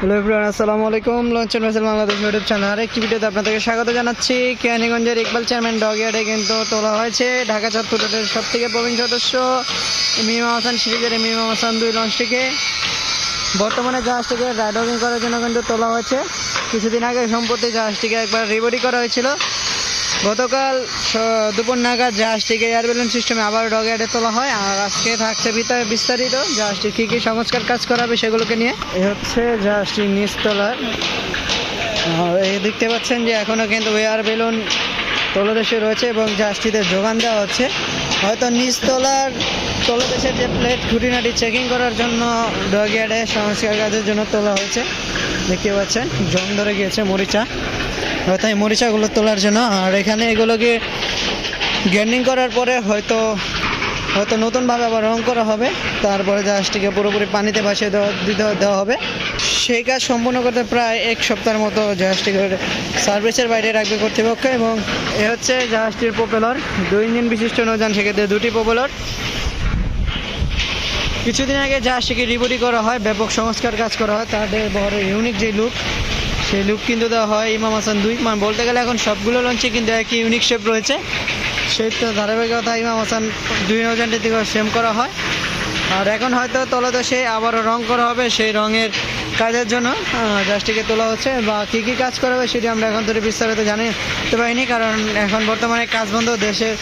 Hello everyone আসসালামু আলাইকুম লঞ্চন মেসেল বাংলাদেশ ইউটিউব চ্যানেল আরেকটি ভিডিওতে আপনাদেরকে স্বাগত জানাচ্ছি। কেরানীগঞ্জের ইকবাল চেয়ারম্যান ডগিয়ার্ডে কিন্তু তোলা হয়েছে। ঢাকা চাঁদপুর রোডের সব থেকে প্রবীণ সদস্য মিমা হাসান সিরিজের মিমা হাসান দুই লঞ্চটিকে। বর্তমানে জাহাজটিকে রাইডিং করার জন্য কিন্তু তোলা হয়েছে। কিছুদিন আগে সম্প্রতি জাহাজটিকে একবার রিবডি করা হয়েছিল। গতকাল দুপুর নাগাদ জাহাজটিকে এয়ার বেলুন সিস্টেমে আবার ডগয়ার্ডে তোলা হয়। আর আজকে থাকছে বিস্তারিত। জাহাজটির কী কী সংস্কার কাজ করা হবে সেগুলোকে নিয়ে। এ হচ্ছে জাহাজটির নিচতলার। আর এই দেখতে পাচ্ছেন যে এখনও কিন্তু এয়ার বেলুন তলদেশে রয়েছে এবং জাহাজটিতে যোগান দেওয়া হচ্ছে। হয়তো নিচতলার তলদেশের যে প্লেট খুঁটিনাটি চেকিং করার জন্য ডগয়ার্ডে সংস্কার কাজের জন্য তোলা হয়েছে। দেখতে পাচ্ছেন জং ধরে গিয়েছে মরিচা। এই মরিচাগুলো তোলার জন্য। আর এখানে এগুলোকে গ্যান্ডিং করার পরে হয়তো হয়তো নতুনভাবে আবার রং করা হবে। তারপরে জাহাজটিকে পুরোপুরি পানিতে ভাসিয়ে দেওয়া, দিতে দেওয়া হবে। সেই কাজ সম্পূর্ণ করতে প্রায় এক সপ্তাহের মতো জাহাজটিকে সার্ভিসের বাইরে রাখবে কর্তৃপক্ষ এবং এ হচ্ছে জাহাজটির প্রপেলর দুই ইঞ্জিন বিশিষ্ট নৌযান, সেক্ষেত্রে দুটি প্রপেলর কিছুদিন আগে জাহাজটিকে রিবডি করা হয়, ব্যাপক সংস্কার কাজ করা হয়, তাদের বড় ইউনিক যে লুক সেই লুক কিন্তু দেওয়া হয় ইমাম হাসান দুই। মানে বলতে গেলে এখন সবগুলো লঞ্চে কিন্তু একই ইউনিক শেপ রয়েছে। সেই তো ধারাবাহিকতা ইমাম হাসান দুই নৌজানটির দিকে সেম করা হয়। আর এখন হয়তো তলদেশে আবারও রং করা হবে সেই রঙের কাজের জন্য। জাহাজটিকে তোলা হচ্ছে বা কী কী কাজ করা হবে সেটি আমরা এখন ধরে বিস্তারিত জানতে পারিনি কারণ এখন বর্তমানে কাজ বন্ধ দেশের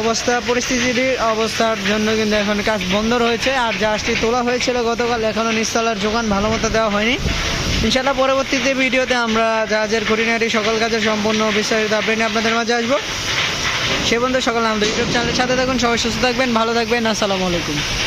অবস্থা, পরিস্থিতির অবস্থার জন্য কিন্তু এখন কাজ বন্ধ রয়েছে। আর জাহাজটি তোলা হয়েছিল গতকাল এখনও নিচতলার যোগান ভালো মতো দেওয়া হয়নি। ইনশাল্লাহ পরবর্তীতে ভিডিওতে আমরা জাহাজের খুঁটিনাটি, সকল কাজের সম্পূর্ণ বিস্তারিত আপডেট নিয়ে আপনাদের মাঝে আসব। সে বন্ধু সকল আমাদের ইউটিউব চ্যানেলের সাথে থাকুন, সবাই সুস্থ থাকবেন, ভালো থাকবেন, আসসালামু আলাইকুম।